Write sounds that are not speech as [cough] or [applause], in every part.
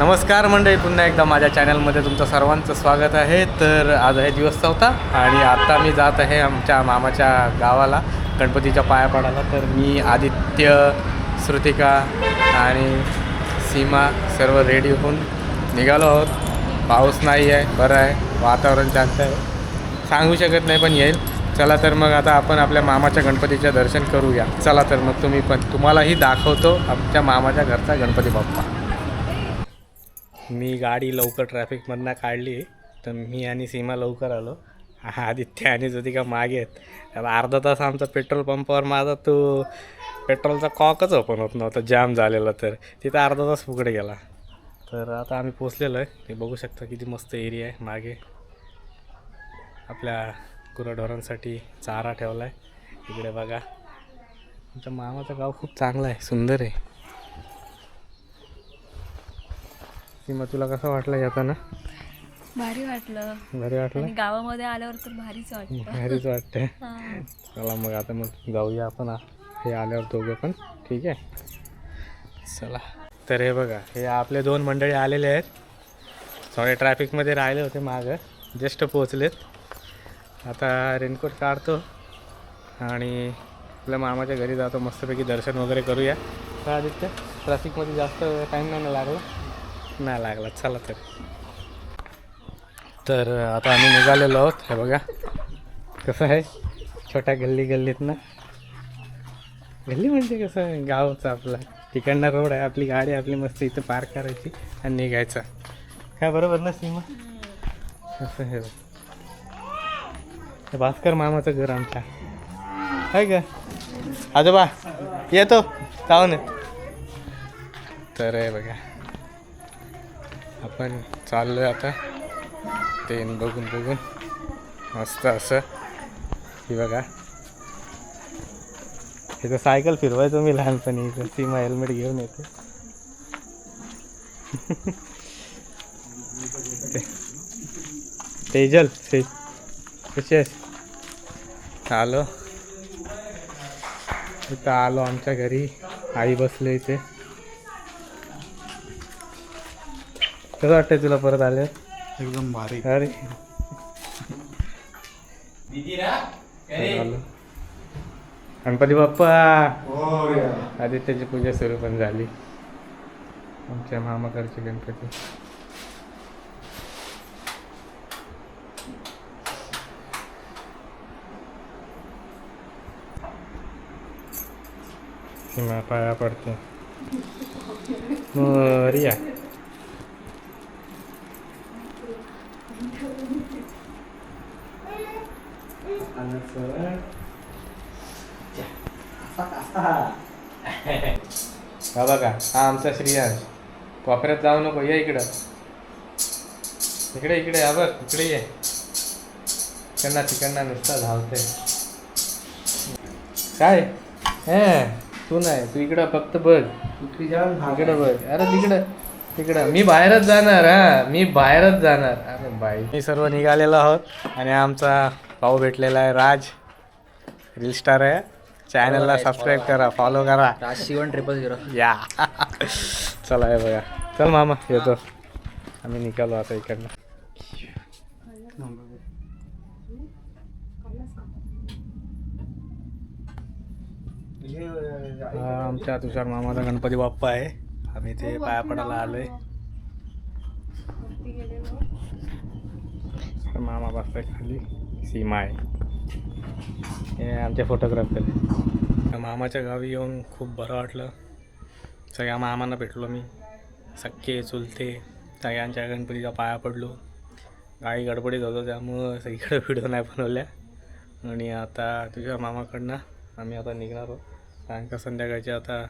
नमस्कार मंडळी पुन्हा एकदा माझ्या चॅनलमध्ये तुमचं सर्वांचं स्वागत आहे. तर आज आहे दिवस चौथा आणि आता मी जात आहे आमच्या मामाच्या गावाला गणपतीच्या पाया पडायला. तर मी आदित्य श्रुतिका आणि सीमा सर्व रेडी होऊन निघालो आहोत. पाऊस नाही आहे बरं आहे वातावरण शांत आहे. सांगू शकत नाही पण येईल. चला तर मग आता आपण आपल्या मामाच्या गणपतीचं दर्शन करूया. चला तर मग तुम्ही पण तुम्हालाही दाखवतो आमच्या मामाच्या घरचा गणपती बाप्पा. मी गाडी लवकर ट्रॅफिकमधनं काढली तर मी आणि सीमा लवकर आलो. आदित्य आणि ज्योतिका मागे आहेत. अर्धा तास आमचा पेट्रोल पंपावर माझा तो पेट्रोलचा कॉकच ओपन होत नव्हता जाम झालेला तर. तिथं अर्धा तास फुकडे गेला. तर आता आम्ही पोचलेलो आहे. ते बघू शकता किती मस्त एरिया आहे मागे. आपल्या गुराढोरांसाठी चारा ठेवला आहे इकडे बघा. आमच्या मामाचं गाव खूप चांगलं आहे सुंदर आहे. सीमा तुला कसं वाटलं येताना? भारी वाटलं. भारी वाटलं? आणि गावामध्ये आल्यावर तर भारीच वाटलं भारीच वाटतंय. [laughs] हा. चला मग आता मग जाऊया आपण हे आल्यावर दोघं पण. ठीक आहे? चला. तर हे बघा हे आपले दोन मंडळी आलेले आहेत. थोडे ट्रॅफिकमध्ये राहिले होते मागं. जस्ट पोचलेत आता रेनकोट काढतो. आणि आपल्या मामाच्या घरी जातो. मस्तपैकी दर्शन वगैरे करूया. काय आदित्य? ट्रॅफिकमध्ये जास्त टाईम नाही ना लागला? नाही लागला चला तर. तर आता आम्ही निघालेलो आहोत हे बघा. कसं आहे? छोट्या गल्ली गल्लीत ना? गल्ली म्हणजे कसं? आहे, गावचं आपला. तिकडनं रोड आहे आपली गाडी आपली मस्त इथं पार्क करायची आणि निघायचं. काय बरोबर ना सीमा? असं हे बघ. भास्कर मामाचं घर आमच्या. आहे का आजोबा येतो जाऊन तर आहे बघा. आपण चाललोय आता. ते बघून बघून मस्त असं. ही बघा. इथं सायकल फिरवायचो मी लहानपणी. इथं सीमा हेल्मेट घेऊन येते. ते- तेजल से कशी आहेस? आलो. इथं आलो आमच्या घरी. आई बसले इथे. कसं वाटतंय तुला परत आले एकदम भारी. अरे आलो. गणपती बाप्पा. आदित्याची पूजा सुरू पण झाली. आमच्या मामाकडचे गणपती. सीमा पाया पडते. मोरया. [laughs] हा बघा हा आमचा श्रीयांश. वापऱ्यात जाऊ नको ये इकडं. इकडे इकडे हा बघ इकडे ये. तिकडना तिकडना नुसता धावते काय? हे तू नाही तू इकडं फक्त बघ. इकडं बघ. अरे तिकडं तिकडं. मी बाहेरच जाणार हा. मी बाहेरच जाणार. अरे बाई. मी सर्व निघालेलो आहोत आणि आमचा भाऊ भेटलेला आहे राज. रील स्टार आहे. चॅनलला सबस्क्राईब करा फॉलो करा. राजशिवन ट्रिपल झिरो या. चला हे बघा. चल मामा येतो. आम्ही निघालो आता इकडनं. हा आमच्या तुषार मामाचा गणपती बाप्पा आहे. आम्ही ते पाया पडायला आलोय. तर मामा बसताय खाली. सीमा आहे. हे आमच्या फोटोग्राफर मामाच्या गावी येऊन खूप बरं वाटलं. सगळ्या मामांना भेटलो मी. सख्खे चुलते सगळ्यांच्या गणपतीचा पाया पडलो. गाई गडबडीत होतो त्यामुळं सगळीकडे व्हिडिओ नाही बनवल्या. आणि आता तुझ्या मामाकडनं आम्ही आता निघणार आहोत. कारण का संध्याकाळचे आता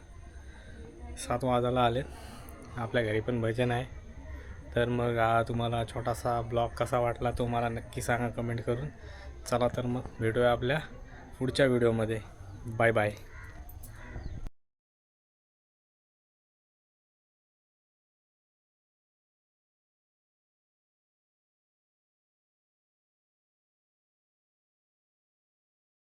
सात वाजायला आले आपल्या घरी पण भजन आहे. तर मग हा तुम्हाला छोटासा ब्लॉग कसा वाटला तो मला नक्की सांगा कमेंट करून. चला तर मग भेटूया आपल्या पुढच्या व्हिडिओमध्ये. Bye bye.